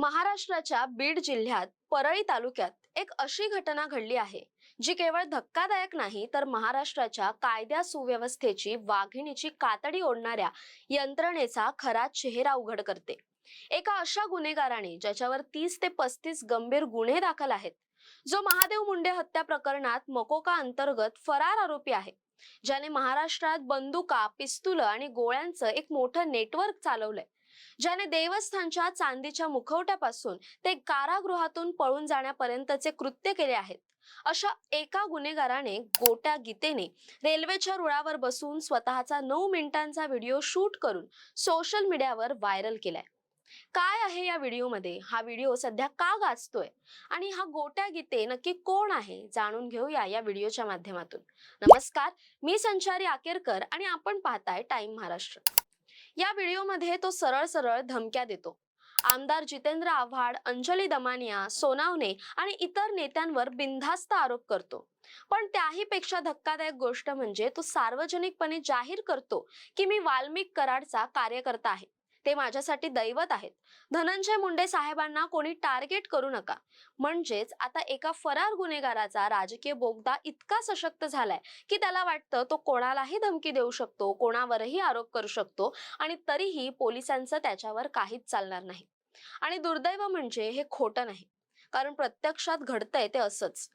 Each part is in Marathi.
महाराष्ट्राच्या बीड जिल्ह्यात परळी तालुक्यात एक अशी घटना घडली आहे जी केवळ धक्कादायक नाही तर महाराष्ट्राच्या कायद्या सुव्यवस्थेची वाघिणीची कातडी ओढणाऱ्या यंत्रणेचा खरा चेहरा उघड करते. एका अशा गुन्हेगाराने ज्याच्यावर तीस ते पस्तीस गंभीर गुन्हे दाखल आहेत जो महादेव मुंडे हत्या प्रकरणात मकोका अंतर्गत फरार आरोपी आहे ज्याने महाराष्ट्रात बंदुका पिस्तुलं आणि गोळ्यांचं एक मोठं नेटवर्क चालवलंय. ज्याने देवस्थानच्या चांदीच्या मुखवट्यापासून ते कारागृहातून पळून जाण्यापर्यंतचे कृत्य केले आहेत. अशा एका गुन्हेगाराने गोट्या गीतेने रेल्वेच्या रुळावर बसून स्वतःचा नऊ मिनिटांचा व्हिडिओ शूट करून सोशल मीडियावर व्हायरल केलाय. काय आहे या व्हिडिओमध्ये? हा व्हिडिओ सध्या का गाजतोय? आणि हा गोट्या गीते नक्की कोण आहे? जाणून घेऊया या व्हिडिओच्या माध्यमातून. नमस्कार मी संचारी आकेरकर आणि आपण पाहताय टाइम महाराष्ट्र. या व्हिडिओमध्ये तो सरळ सरळ धमक्या देतो. आमदार जितेंद्र आव्हाड अंजली दमानिया सोनावणे आणि इतर नेत्यांवर बिनधास्त आरोप करतो. पण त्याही पेक्षा धक्कादायक गोष्ट म्हणजे तो सार्वजनिकपणे जाहीर करतो की मी वाल्मिक कराडचा कार्यकर्ता आहे. ते माझ्यासाठी दैवत आहेत. धनंजय मुंडे साहेबांना कोणी टार्गेट करू नका. म्हणजेच आता एका फरार गुन्हेगाराचा राजकीय बोगदा इतका सशक्त झालाय की त्याला वाटतं तो कोणालाही धमकी देऊ शकतो कोणावरही आरोप करू शकतो आणि तरीही पोलिसांचं त्याच्यावर काहीच चालणार नाही. आणि दुर्दैव म्हणजे हे खोटं नाही. कारण प्रत्यक्षात घडतंय ते असंच.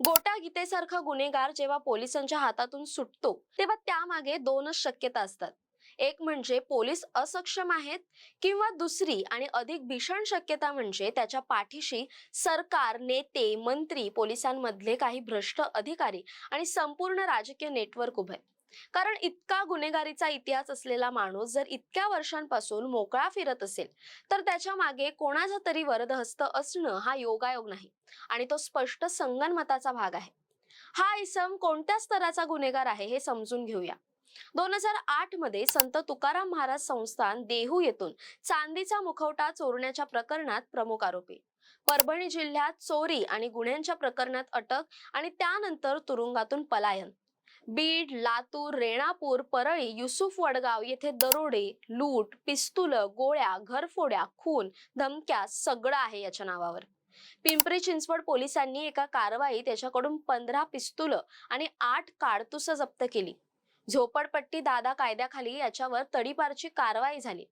गोटा गीतेसारखा गुन्हेगार जेव्हा पोलिसांच्या हातातून सुटतो तेव्हा त्यामागे दोनच शक्यता असतात. एक म्हणजे पोलीस असक्षम आहेत किंवा दुसरी आणि अधिक भीषण शक्यता म्हणजे त्याच्या पाठीशी सरकार नेते मंत्री पोलिसांमधले काही भ्रष्ट अधिकारी आणि संपूर्ण राजकीय नेटवर्क उभे कारण इतका गुन्हेगारीचा इतिहास असलेला माणूस जर इतक्या वर्षांपासून मोकळा फिरत असेल तर त्याच्यामागे कोणाचा तरी वरदहस्त असणं हा योगायोग नाही आणि तो स्पष्ट संगनमताचा भाग आहे. हा इसम कोणत्या स्तराचा गुन्हेगार आहे हे समजून घेऊया. दोन हजार आठमध्ये संत तुकाराम महाराज संस्थान देहू येथून चांदीचा मुखवटा चोरण्याच्या प्रकरणात प्रमुख आरोपी. परभणी जिल्ह्यात चोरी आणि गुन्ह्यांच्या प्रकरणात अटक आणि त्यानंतर तुरुंगातून पलायन. बीड लातूर रेणापूर परळी युसुफ वडगाव येथे दरोडे लूट पिस्तुल गोळ्या घरफोड्या खून धमक्या सगळं आहे याच्या नावावर. पिंपरी चिंचवड पोलिसांनी एका कारवाईत त्याच्याकडून पंधरा पिस्तुल आणि आठ काडतुसं जप्त केली. झोपडपट्टी दादा कायद्याखाली याच्यावर तडीपारची कारवाई झाली.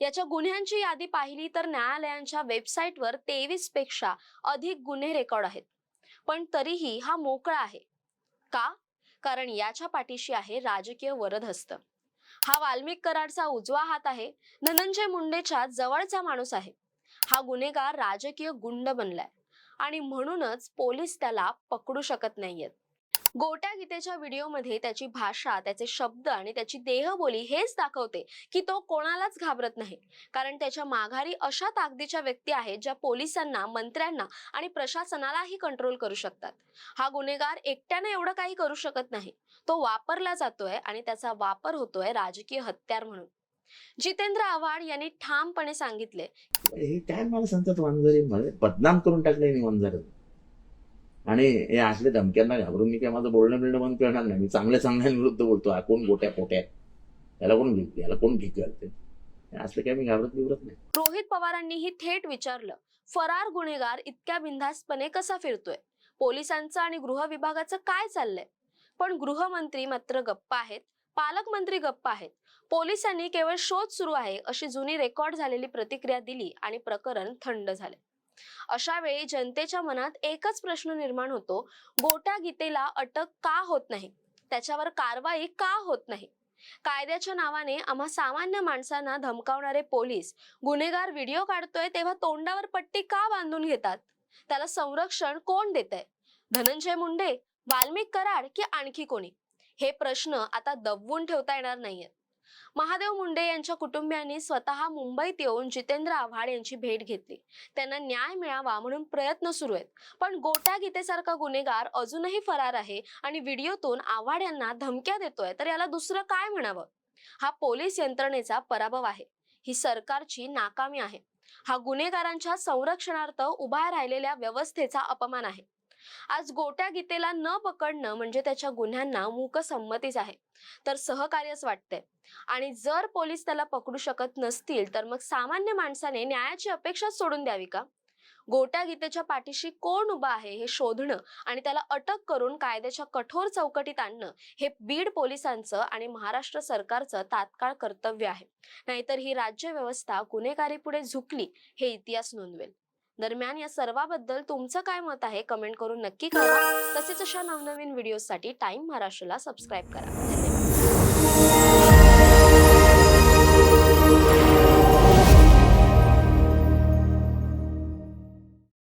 याच्या गुन्ह्यांची यादी पाहिली तर न्यायालयांच्या वेबसाईटवर तेवीसपेक्षा अधिक गुन्हे रेकॉर्ड आहेत. पण तरीही हा मोकळा आहे. का? कारण याच्या पाठीशी आहे राजकीय वरदहस्त. हा वाल्मिक कराडचा उजवा हात आहे धनंजय मुंडेच्या जवळचा माणूस आहे. हा गुन्हेगार राजकीय गुंड बनलाय. आणि म्हणूनच पोलीस त्याला पकडू शकत नाहीयेत. गोट्या गीतेच्या व्हिडिओमध्ये त्याची भाषा त्याचे शब्द आणि त्याची देहबोली हेच दाखवते की तो कोणालाच घाबरत नाही. कारण त्याच्या माघारी अशा ताकदीच्या व्यक्ती आहेत ज्या पोलिसांना मंत्र्यांना आणि प्रशासनालाही कंट्रोल करू शकतात. हा गुन्हेगार एकट्याने एवढं काही करू शकत नाही. तो वापरला जातोय आणि त्याचा वापर होतोय राजकीय हत्यार म्हणून. जितेंद्र आव्हाड यांनी ठामपणे सांगितले. हे काय मला सांगतात वांजरे बदनाम करून टाकले मी वंजारी आणि हे असले धमक्यांना घाबरून मी काय माझं बोलणं बिलणं बंद करणार नाही. मी चांगल्या चांगल्याविरुद्ध बोलतो. हा कोण गोट्या पोट्या याला कोण घेत याला कोण घिक घालते असलं काय मी घाबरत बिबरत नाही. रोहित पवारांनीही थेट विचारलं फरार गुन्हेगार इतक्या बिनधास्तपणे कसा फिरतोय? पोलिसांचं आणि गृह विभागाचं काय चाललंय? पण गृहमंत्री मात्र गप्प आहेत पालकमंत्री गप्प आहेत. पोलिसांनी केवळ शोध सुरू आहे अशी जुनी रेकॉर्ड झालेली प्रतिक्रिया दिली आणि प्रकरण थंड झाले. अशा वेळी जनतेच्या मनात एकच प्रश्न निर्माण होतो गोट्या गीतेला अटक का होत नाही? त्याच्यावर कारवाई का होत नाही? कायद्याच्या नावाने आम्हा सामान्य माणसांना धमकावणारे पोलीस गुन्हेगार व्हिडिओ काढतोय तेव्हा तोंडावर पट्टी का बांधून घेतात? त्याला संरक्षण कोण देत आहे धनंजय मुंडे वाल्मिक कराड की आणखी कोणी? हे प्रश्न आता दबवून ठेवता येणार नाहीयेत. महादेव मुंडे यांच्या कुटुंबियांनी स्वतः मुंबईत येऊन जितेंद्र आव्हाड यांची भेट घेतली. त्यांना न्याय मिळावा म्हणून प्रयत्न सुरू आहेत. पण गोट्या गीतेसारखा गुन्हेगार अजूनही फरार आहे आणि व्हिडिओतून आव्हाड यांना धमक्या देतोय तर याला दुसरं काय म्हणावं? हा पोलीस यंत्रणेचा पराभव आहे. ही सरकारची नाकामी आहे. हा गुन्हेगारांच्या संरक्षणार्थ उभा राहिलेल्या व्यवस्थेचा अपमान आहे. आज गोट्या गीतेला न पकडणं म्हणजे त्याच्या गुन्ह्यांना मूक संमतीच आहे. तर सहकार्यच वाटतंय. आणि जर पोलीस त्याला पकडू शकत नसतील तर मग सामान्य माणसाने न्यायाची अपेक्षा सोडून द्यावी का? गोट्या गीतेच्या पाठीशी कोण उभा आहे हे शोधणं आणि त्याला अटक करून कायद्याच्या कठोर चौकटीत आणणं हे बीड पोलिसांचं आणि महाराष्ट्र सरकारचं तात्काळ कर्तव्य आहे. नाहीतर ही राज्य व्यवस्था गुन्हेगारीपुढे झुकली हे इतिहास नोंदवेल. दरम्यान या सर्वाबद्दल तुमचं काय मत आहे? कमेंट करून नक्की कळवा. तसेच अशा नवनवीन व्हिडिओसाठी टाइम महाराष्ट्राला सबस्क्राईब करा. धन्यवाद.